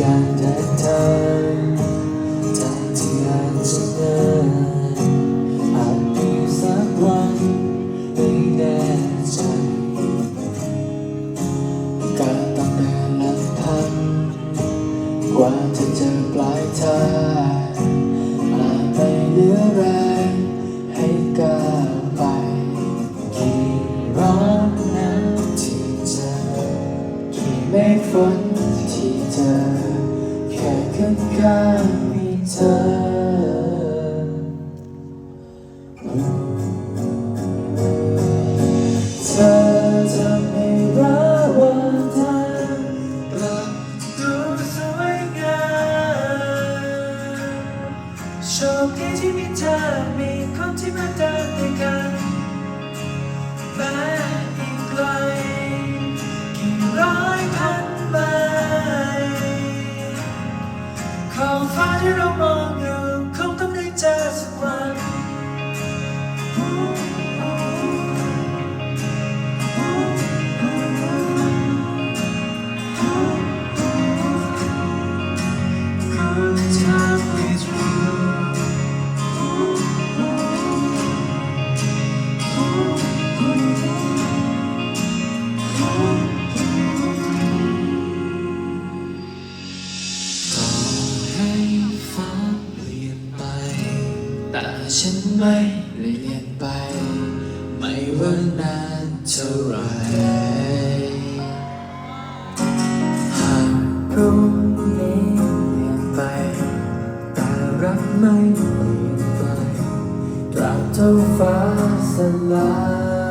การเดินทางทางที่อาจจะเดินอาจมีสักวันไม่แน่ใจก็ต้องเดินลำพังกว่าจะเจอปลายทางอาจไม่เหลือแรงให้ก้าวไปกี่ร้อนน้ำที่เจอกี่เมฆฝน ข้างข้างๆมีเธอเธอทำให้รักวันทางกลับดูสวยงามโชคดีที่มีเธอมีคนที่มาเดิ ฉันไม่ได้เปลี่ยนไป ไม่ว่านานเท่าไรหากพรุ่งนี้เปลี่ยนไป แต่รักไม่เปลี่ยนไปตราบเท่าฟ้าสลาย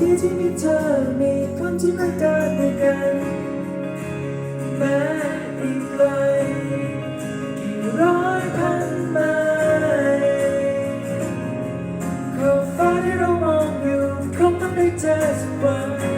ดีที่มีเธอมีคนที่ไม่เดินด้นแม้อีกไกลกี่ร้อยพันไมล์ขอบฟที่เรามองอยู่คงต้องได้เจอสักวัน